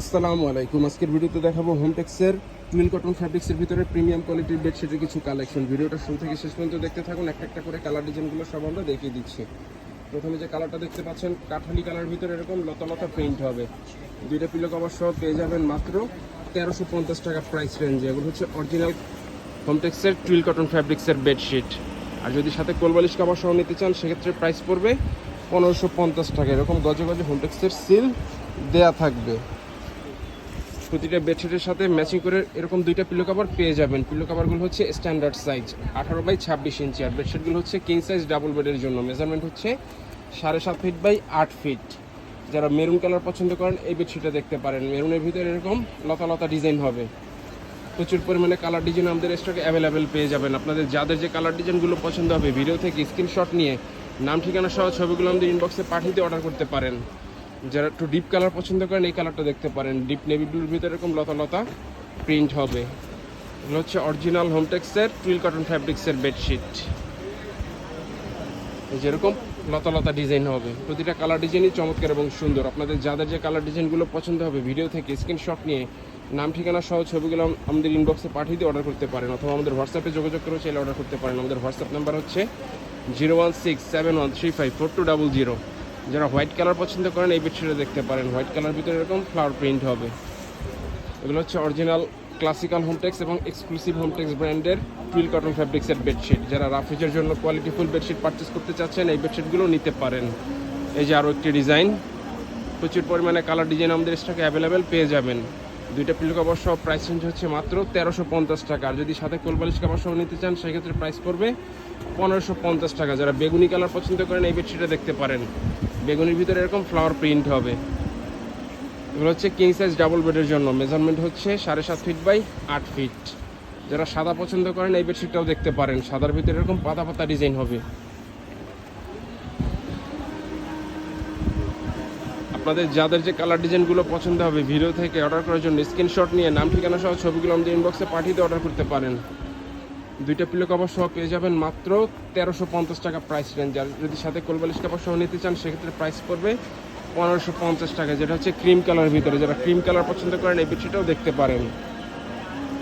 আসসালামু আলাইকুম। আজকের ভিডিওতে দেখাবো হোমটেক্সের টুইন কটন ফ্যাব্রিক্সের ভিতরে প্রিমিয়াম কোয়ালিটির বেডশিটের কিছু কালেকশন ভিডিওটা শুরু থেকে শেষ পর্যন্ত দেখতে থাকুন। একটা একটা করে কালার ডিজাইনগুলো সব আমরা দেখিয়ে দিচ্ছি। প্রথমে যে কালারটা দেখতে পাচ্ছেন, কাঠালি কালার ভিতরে এরকম লতা লতা প্রিন্ট হবে। দুইটা পিলো কভার সহ পেয়ে যাবেন মাত্র তেরোশো পঞ্চাশ টাকা প্রাইস রেঞ্জে এগুলো হচ্ছে অরিজিনাল হোমটেক্সের টুইল কটন ফ্যাব্রিক্সের বেডশিট আর যদি সাথে কোলবালিশ কভার সহ নিতে চান, সেক্ষেত্রে প্রাইস পড়বে পনেরোশো পঞ্চাশ টাকা। এরকম গজে গজে হোমটেক্সের সিল দেয়া থাকবে। প্রতিটা বেডশিটের সাথে ম্যাচিং করে এরকম দুইটা পিলো কাভার পেয়ে যাবেন। পিলো কাভারগুলো হচ্ছে স্ট্যান্ডার্ড সাইজ আঠারো বাই ছাব্বিশ ইঞ্চি আর বেডশিটগুলো হচ্ছে কিং সাইজ ডাবল বেডের জন্য। মেজারমেন্ট হচ্ছে সাড়ে সাত ফিট বাই আট ফিট যারা মেরুন কালার পছন্দ করেন, এই বেডশিটটা দেখতে পারেন। মেরুনের ভিতরে এরকম লতা লতা ডিজাইন হবে। প্রচুর পরিমাণে কালার ডিজাইন আমাদের স্টকে অ্যাভেলেবেল পেয়ে যাবেন। আপনাদের যাদের যে কালার ডিজাইনগুলো পছন্দ হবে ভিডিও থেকে স্ক্রিনশট নিয়ে নাম, ঠিকানা সহ ছবিগুলো আমাদের ইনবক্সে পাঠিয়ে অর্ডার করতে পারেন। যারা একটু ডিপ কালার পছন্দ করেন, এই কালারটা দেখতে পারেন। ডিপ নেভি ব্লুর ভিতরে এরকম লতা লতা প্রিন্ট হবে। এগুলো হচ্ছে অরিজিনাল হোমটেক্সের টুইল কটন ফ্যাব্রিক্সের বেডশিট যেরকম লতা লতা ডিজাইন হবে। প্রতিটা কালার ডিজাইনই চমৎকার এবং সুন্দর। আপনাদের যাদের যে কালার ডিজাইনগুলো পছন্দ হবে ভিডিও থেকে স্ক্রিনশট নিয়ে নাম, ঠিকানা সহ ছবিগুলো আমাদের ইনবক্সে পাঠিয়ে দিয়ে অর্ডার করতে পারেন অথবা আমাদের হোয়াটসঅ্যাপে যোগাযোগ করে চাইলে অর্ডার করতে পারেন। আমাদের হোয়াটসঅ্যাপ নাম্বার হচ্ছে zero one six seven one three five four two double zero যারা হোয়াইট কালার পছন্দ করেন এই বেডশিটে দেখতে পারেন। হোয়াইট কালার ভিতরে এরকম ফ্লাওয়ার প্রিন্ট হবে। এগুলো হচ্ছে অরিজিনাল ক্লাসিক্যাল হোমটেক্স এবং এক্সক্লুসিভ হোমটেক্স ব্র্যান্ডের টুইল কটন ফ্যাব্রিক্সের বেডশিট যারা রাফিজের জন্য কোয়ালিটিফুল বেডশিট পারচেস করতে চাচ্ছেন, এই বেডশিটগুলো নিতে পারেন। এই যে আরও একটি ডিজাইন প্রচুর পরিমাণে কালার ডিজাইন আমাদের স্টকে অ্যাভেলেবেল পেয়ে যাবেন। দুইটা পিলো কাপড় সহ প্রাইস রেঞ্জ হচ্ছে মাত্র তেরোশো পঞ্চাশ টাকা। আর যদি সাথে কোলবালিশ কাপড় সহ নিতে চান, সেক্ষেত্রে প্রাইস পড়বে পনেরোশো পঞ্চাশ টাকা। যারা বেগুনি কালার পছন্দ করেন, এই বেডশিটটা দেখতে পারেন। বেগুনির ভিতরে এরকম ফ্লাওয়ার প্রিন্ট হবে। এগুলো হচ্ছে কিং সাইজ ডাবল বেডের জন্য। মেজারমেন্ট হচ্ছে সাড়ে সাত ফিট বাই আট ফিট যারা সাদা পছন্দ করেন, এই বেডশিটটাও দেখতে পারেন। সাদার ভিতরে এরকম পাতা পাতা ডিজাইন হবে। আপনাদের যাদের যে কালার ডিজাইনগুলো পছন্দ হবে ভিডিও থেকে অর্ডার করার জন্য স্ক্রিনশট নিয়ে নাম, ঠিকানা সহ ছবিগুলো আমাদের ইনবক্সে পাঠিয়ে দিয়ে অর্ডার করতে পারেন। দুইটা পিলো কাপড় সহ পেয়ে যাবেন মাত্র তেরোশো পঞ্চাশ টাকা প্রাইস রেঞ্জ আর যদি সাথে কোলবালিশ কাপড় সহ নিতে চান, সেক্ষেত্রে প্রাইস পড়বে পনেরোশো পঞ্চাশ টাকা, যেটা হচ্ছে ক্রিম কালারের ভিতরে। যারা ক্রিম কালার পছন্দ করেন, এই বেডশিটটাও দেখতে পারেন।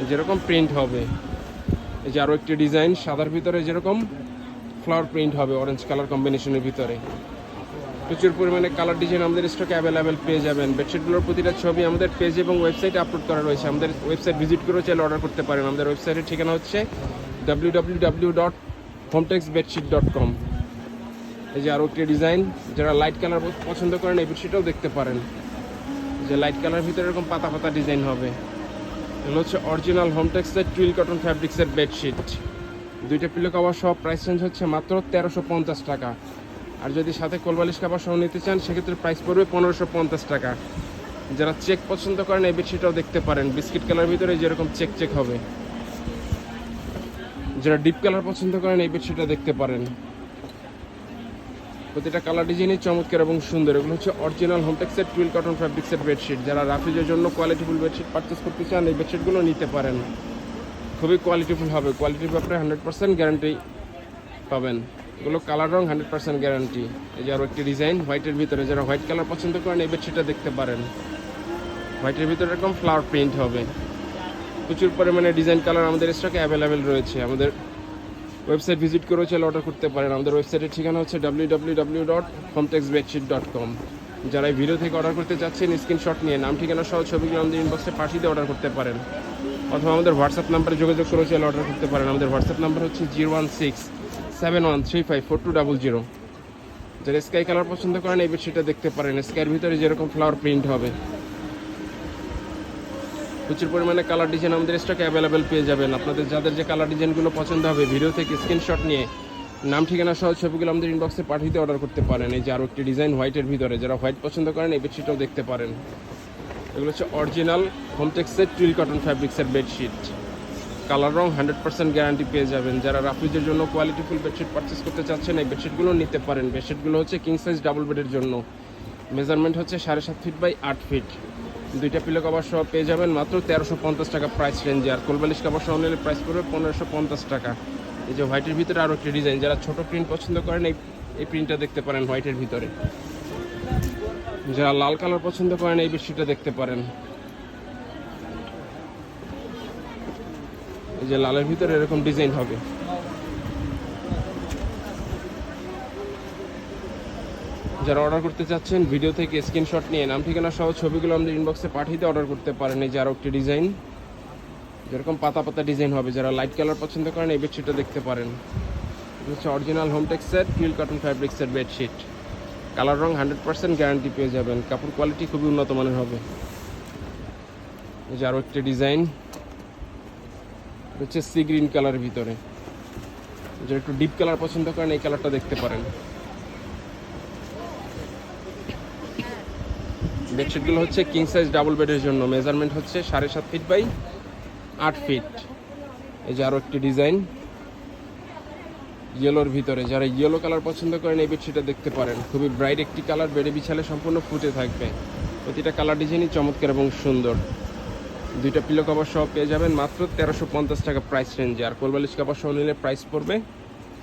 যেরকম প্রিন্ট হবে, এই যে আরও একটি ডিজাইন সাদার ভিতরে যেরকম ফ্লাওয়ার প্রিন্ট হবে অরেঞ্জ কালার কম্বিনেশনের ভিতরে। প্রচুর পরিমাণে কালার ডিজাইন আমাদের স্টকে অ্যাভেলেবেল পেয়ে যাবেন। বেডশিটগুলোর প্রতিটা ছবি আমাদের পেজ এবং ওয়েবসাইটে আপলোড করা রয়েছে। আমাদের ওয়েবসাইট ভিজিট করে চাইলে অর্ডার করতে পারেন। আমাদের ওয়েবসাইটের ঠিকানা হচ্ছে W W W dot bedsheet dot com এই যে আরও একটি ডিজাইন যারা লাইট কালার পছন্দ করেন এই বেডশিটটাও দেখতে পারেন। যে লাইট কালার ভিতরে এরকম পাতা পাতা ডিজাইন হবে। এগুলো হচ্ছে অরিজিনাল হোমটেক্সের টুইল কটন ফ্যাব্রিক্সের বেডশিট দুইটা পিলো কাভার সহ প্রাইস চেঞ্জ হচ্ছে মাত্র তেরোশো পঞ্চাশ টাকা। আর যদি সাথে কোলবালিশ কাভার সহ নিতে চান, সেক্ষেত্রে প্রাইস পড়বে পনেরোশো পঞ্চাশ টাকা। যারা চেক পছন্দ করেন, এই বেডশিটটাও দেখতে পারেন। বিস্কিট কালার ভিতরে যেরকম চেক চেক হবে। যারা ডিপ কালার পছন্দ করেন এই বেডশিটটা দেখতে পারেন। প্রতিটা কালার ডিজাইনই চমৎকার এবং সুন্দর। এগুলো হচ্ছে অরিজিনাল হোমটেক্সের টুইল কটন ফ্যাব্রিক্সের বেডশিট যারা রাফিজের জন্য কোয়ালিটিফুল বেডশিট পারচেস করতে চান, এই বেডশিটগুলো নিতে পারেন। খুবই কোয়ালিটিফুল হবে। কোয়ালিটির ব্যাপারে হান্ড্রেড পার্সেন্ট গ্যারান্টি পাবেন। এগুলো কালার রং হান্ড্রেড পার্সেন্ট গ্যারান্টি এই যে আরও একটি ডিজাইন হোয়াইটের ভিতরে যারা হোয়াইট কালার পছন্দ করেন, এই বেডশিটটা দেখতে পারেন। হোয়াইটের ভিতরে এরকম ফ্লাওয়ার প্রিন্ট হবে। প্রচুর পরিমাণে ডিজাইন কালার আমাদের স্টকে অ্যাভেলেবেল রয়েছে। আমাদের ওয়েবসাইট ভিজিট করেও চাইলে অর্ডার করতে পারেন। আমাদের ওয়েবসাইটের ঠিকানা হচ্ছে W W W dot dot com যারা এই ভিডিও থেকে অর্ডার করতে চাচ্ছেন স্ক্রিনশট নিয়ে নাম, ঠিকানা সহ ছবিগুলো আমাদের ইনবক্সে পাঠিয়ে দিয়ে অর্ডার করতে পারেন। অথবা আমাদের হোয়াটসঅ্যাপ নাম্বারে যোগাযোগ করেও চাইলে অর্ডার করতে পারেন। আমাদের হোয়াটসঅ্যাপ নাম্বার হচ্ছে zero one six seven one three five four two double zero যারা স্কাই কালার পছন্দ করেন, এই বেডশিটটা দেখতে পারেন। স্কাইয়ের ভিতরে যেরকম ফ্লাওয়ার প্রিন্ট হবে। প্রচুর পরিমাণে কালার ডিজাইন আমাদের স্টকে অ্যাভেলেবেল পেয়ে যাবেন। আপনাদের যাদের যে কালার ডিজাইনগুলো পছন্দ হবে ভিডিও থেকে স্ক্রিনশট নিয়ে নাম, ঠিকানা সহ ছবিগুলো আমাদের ইনবক্সে পাঠিয়ে অর্ডার করতে পারেন। এই যে আরও একটি ডিজাইন হোয়াইটের ভিতরে, যারা হোয়াইট পছন্দ করেন এই বেডশিটটাও দেখতে পারেন। এগুলো হচ্ছে অরিজিনাল হোমটেক্সের টুইল কটন ফ্যাব্রিক্সের বেডশিট কালার রং হান্ড্রেড পার্সেন্ট গ্যারান্টি পেয়ে যাবেন। যারা রাফিজের জন্য কোয়ালিটিফুল বেডশিট পারচেস করতে চাচ্ছেন, এই বেডশিটগুলো নিতে পারেন। বেডশিটগুলো হচ্ছে কিং সাইজ ডাবল বেডের জন্য। মেজারমেন্ট হচ্ছে সাড়ে সাত ফিট বাই আট ফিট দুইটা পিলো কভার সহ পেয়ে যাবেন মাত্র তেরোশো পঞ্চাশ টাকা প্রাইস রেঞ্জে আর কোলবালিশ কভার সহ নিলে প্রাইস পড়বে পনেরোশো পঞ্চাশ টাকা। এই যে হোয়াইটের ভিতরে আরও একটি ডিজাইন যারা ছোটো প্রিন্ট পছন্দ করেন এই এই প্রিন্টটা দেখতে পারেন হোয়াইটের ভিতরে। যারা লাল কালার পছন্দ করেন এই বেডশিটটা দেখতে পারেন। এই যে লালের ভিতরে এরকম ডিজাইন হবে। যারা অর্ডার করতে চাচ্ছেন ভিডিও থেকে স্ক্রিনশট নিয়ে নাম, ঠিকানা সহ ছবিগুলো আমাদের ইনবক্সে পাঠিয়ে অর্ডার করতে পারেন। এই যে আরও একটি ডিজাইন যেরকম পাতা পাতা ডিজাইন হবে। যারা লাইট কালার পছন্দ করেন, এই বেডশিটটা দেখতে পারেন। হচ্ছে অরিজিনাল হোমটেক্সের টুইল কটন ফ্যাব্রিক্সের বেডশিট কালার রং হান্ড্রেড পার্সেন্ট গ্যারান্টি পেয়ে যাবেন। কাপড় কোয়ালিটি খুবই উন্নত মানের হবে। এই যে আরও একটি ডিজাইন হচ্ছে সি গ্রিন কালারের ভিতরে। যে একটু ডিপ কালার পছন্দ করেন, এই কালারটা দেখতে পারেন। বেডশিটগুলো হচ্ছে কিং সাইজ ডাবল বেডের জন্য। মেজারমেন্ট হচ্ছে সাড়ে সাত ফিট বাই আট ফিট এই যে আরও একটি ডিজাইন ইয়েলোর ভিতরে। যারা ইয়েলো কালার পছন্দ করেন এই বেডশিটটা দেখতে পারেন। খুবই ব্রাইট একটি কালার বেডে বিছালে সম্পূর্ণ ফুটে থাকবে। প্রতিটা কালার ডিজাইনই চমৎকার এবং সুন্দর। দুইটা পিলো কভার সহ পেয়ে যাবেন মাত্র তেরোশো পঞ্চাশ টাকা প্রাইস রেঞ্জে আর কোলবালিশ কভার সহ নিলে প্রাইস পড়বে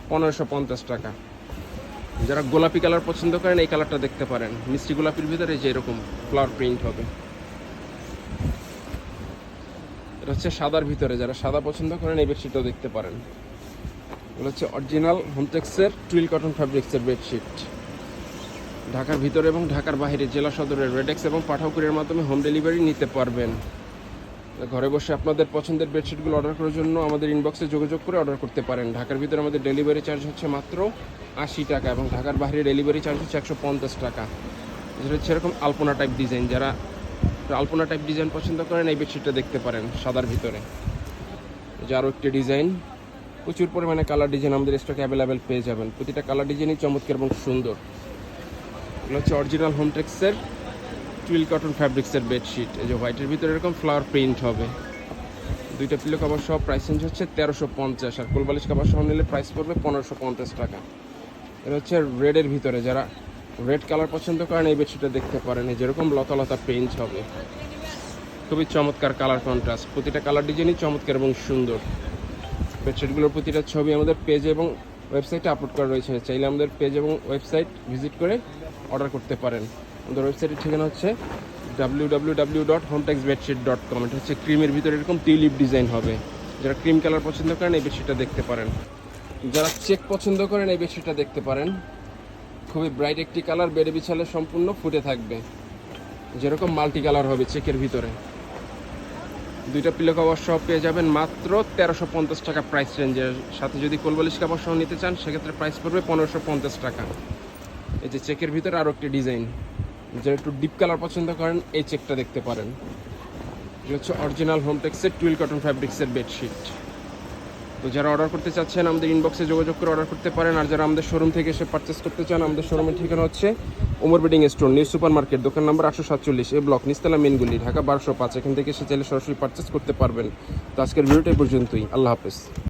পনেরোশো পঞ্চাশ টাকা। যারা গোলাপি কালার পছন্দ করেন, এই কালারটা দেখতে পারেন। মিষ্টি গোলাপির ভিতরে যে এরকম ফ্লাওয়ার প্রিন্ট হবে। এটা হচ্ছে সাদার ভিতরে, যারা সাদা পছন্দ করেন, এই বেডশিটটাও দেখতে পারেন। এগুলো হচ্ছে অরিজিনাল হোমটেক্সের টুইল কটন ফ্যাব্রিক্সের বেডশিট ঢাকার ভিতরে এবং ঢাকার বাইরে জেলা সদরের রেডেক্স এবং পাঠাকুরের মাধ্যমে হোম ডেলিভারি নিতে পারবেন। ঘরে বসে আপনাদের পছন্দের বেডশিটগুলো অর্ডার করার জন্য আমাদের ইনবক্সে যোগাযোগ করে অর্ডার করতে পারেন। ঢাকার ভিতরে আমাদের ডেলিভারি চার্জ হচ্ছে মাত্র আশি টাকা এবং ঢাকার বাইরে ডেলিভারি চার্জ হচ্ছে একশো পঞ্চাশ টাকা। যেটা হচ্ছে এরকম আলপনা টাইপ ডিজাইন যারা আলপনা টাইপ ডিজাইন পছন্দ করেন এই বেডশিটটা দেখতে পারেন সাদার ভিতরে। যে আরও একটি ডিজাইন প্রচুর পরিমাণে কালার ডিজাইন আমাদের স্টক অ্যাভেলেবেল পেয়ে যাবেন। প্রতিটা কালার ডিজাইনই চমৎকার এবং সুন্দর। এগুলো হচ্ছে অরিজিনাল হোমটেক্সের টুইল কটন ফ্যাব্রিক্সের বেডশিট, এই যে হোয়াইটের ভিতরে এরকম ফ্লাওয়ার প্রিন্ট হবে। দুইটা পিলো কাভার সহ প্রাইস রেঞ্জ হচ্ছে তেরোশো পঞ্চাশ, আর কোলবালিশ কাভার সহ নিলে প্রাইস পড়বে পনেরোশো পঞ্চাশ টাকা। এটা হচ্ছে রেডের ভিতরে, যারা রেড কালার পছন্দ করেন এই বেডশিটটা দেখতে পারেন, এই যেরকম লতা লতা প্রিন্ট হবে। খুবই চমৎকার কালার কন্ট্রাস্ট প্রতিটা কালার ডিজাইনই চমৎকার এবং সুন্দর। বেডশিটগুলোর প্রতিটা ছবি আমাদের পেজ এবং ওয়েবসাইটে আপলোড করা রয়েছে, চাইলে আমাদের পেজ এবং ওয়েবসাইট ভিজিট করে অর্ডার করতে পারেন। আমাদের ওয়েবসাইটের ঠিকানা হচ্ছে W W W dot Hometex bedsheet dot com এটা হচ্ছে ক্রিমের ভিতরে এরকম টিউলিপ ডিজাইন হবে। যারা ক্রিম কালার পছন্দ করেন, এই বেডশিটটা দেখতে পারেন। যারা চেক পছন্দ করেন, এই বেডশিটটা দেখতে পারেন। খুবই ব্রাইট একটি কালার বেডে বিছালে সম্পূর্ণ ফুটে থাকবে। যেরকম মাল্টি কালার হবে চেকের ভিতরে। দুইটা পিলো কভার সহ পেয়ে যাবেন মাত্র তেরোশো পঞ্চাশ টাকা প্রাইস রেঞ্জের সাথে যদি কোলবালিশ কাভার সহ নিতে চান, সেক্ষেত্রে প্রাইস পড়বে পনেরোশো পঞ্চাশ টাকা। এই যে চেকের ভিতরে আরও একটি ডিজাইন যারা একটু ডিপ কালার পছন্দ করেন, এই চেকটা দেখতে পারেন। এটা হচ্ছে অরিজিনাল হোমটেক্সের টুইল কটন ফ্যাব্রিক্সের বেডশিট তো যারা অর্ডার করতে চাচ্ছেন, আমাদের ইনবক্সে যোগাযোগ করে অর্ডার করতে পারেন। আর যারা আমাদের শোরুম থেকে এসে পারচেস করতে চান, আমাদের শোরুমের ঠিকানা হচ্ছে Omar bedding store new super market দোকান নাম্বার আটশো সাতচল্লিশ, এ ব্লক নিস্তালা মেনগুলি ঢাকা বারোশো পাঁচ। এখান থেকে এসে চাইলে সরাসরি পারচেস করতে পারবেন। তো আজকের ভিডিওটা পর্যন্তই। আল্লাহ হাফেজ।